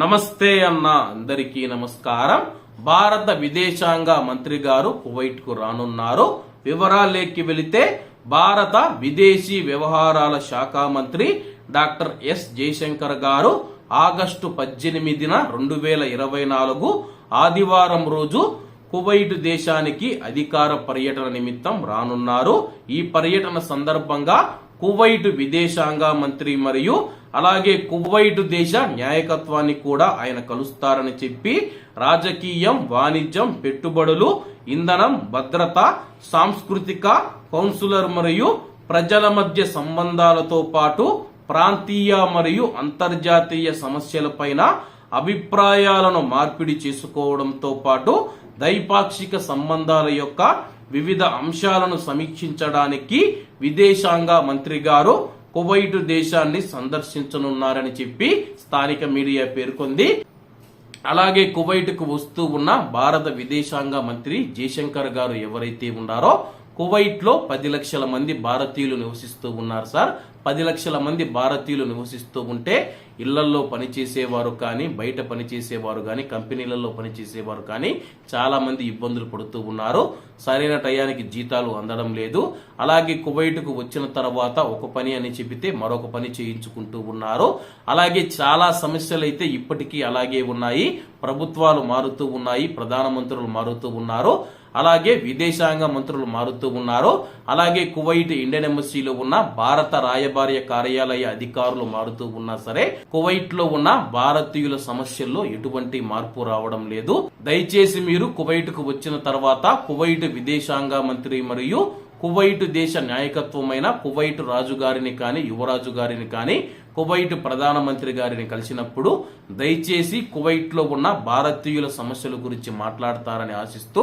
నమస్తే అన్న అందరికీ నమస్కారం. భారత విదేశాంగ మంత్రి గారు కువైట్కు రానున్నారు. వివరాలేకి వెళితే భారత విదేశీ వ్యవహారాల శాఖ మంత్రి డాక్టర్ ఎస్ జయశంకర్ గారు ఆగస్టు పద్దెనిమిదిన రెండు వేల ఇరవై నాలుగు ఆదివారం రోజు కువైట్ దేశానికి అధికార పర్యటన నిమిత్తం రానున్నారు. ఈ పర్యటన సందర్భంగా కువైట్ విదేశాంగ మంత్రి మరియు అలాగే కువైట్ దేశ న్యాయకత్వాన్ని కూడా ఆయన కలుస్తారని చెప్పి రాజకీయం వాణిజ్యం పెట్టుబడులు ఇంధనం భద్రత సాంస్కృతిక కౌన్సిలర్ మరియు ప్రజల మధ్య సంబంధాలతో పాటు ప్రాంతీయ మరియు అంతర్జాతీయ సమస్యలపైన అభిప్రాయాలను మార్పిడి చేసుకోవడంతో పాటు ద్వైపాక్షిక సంబంధాల యొక్క వివిధ అంశాలను సమీక్షించడానికి విదేశాంగ మంత్రి గారు కువైట్ దేశాన్ని సందర్శించనున్నారని చెప్పి స్థానిక మీడియా పేర్కొంది. అలాగే కువైట్కు వస్తూ ఉన్న భారత విదేశాంగ మంత్రి జయశంకర్ గారు ఎవరైతే ఉన్నారో కువైట్లో పది లక్షల మంది భారతీయులు నివసిస్తూ ఉన్నారు సార్. పది లక్షల మంది భారతీయులు నివసిస్తూ ఉంటే ఇళ్ళల్లో పనిచేసేవారు కానీ బయట పనిచేసేవారు కానీ కంపెనీలలో పనిచేసేవారు కానీ చాలా మంది ఇబ్బందులు పడుతూ ఉన్నారు. సరైన టయానికి జీతాలు అందడం లేదు. అలాగే కువైట్కు వచ్చిన తర్వాత ఒక పని అని చెబితే మరొక పని చేయించుకుంటూ ఉన్నారు. అలాగే చాలా సమస్యలు అయితే ఇప్పటికీ అలాగే ఉన్నాయి. ప్రభుత్వాలు మారుతూ ఉన్నాయి ప్రధానమంత్రులు మారుతూ ఉన్నారు. అలాగే విదేశాంగ మంత్రులు మారుతూ ఉన్నారు అలాగే కువైట్ ఇండియన్ ఎంబసీలో ఉన్న భారత రాయబార్య కార్యాలయ అధికారులు మారుతూ ఉన్నా సరే కువైట్లో ఉన్న భారతీయుల సమస్యల్లో ఎటువంటి మార్పు రావడం లేదు. దయచేసి మీరు కువైట్కు వచ్చిన తర్వాత కువైట్ విదేశాంగ మంత్రి మరియు కువైట్ దేశ నాయకత్వమైన కువైట్ రాజు గారిని కానీ యువరాజు గారిని కానీ కువైట్ ప్రధానమంత్రి గారిని కలిసినప్పుడు దయచేసి కువైట్లో ఉన్న భారతీయుల సమస్యల గురించి మాట్లాడతారని ఆశిస్తూ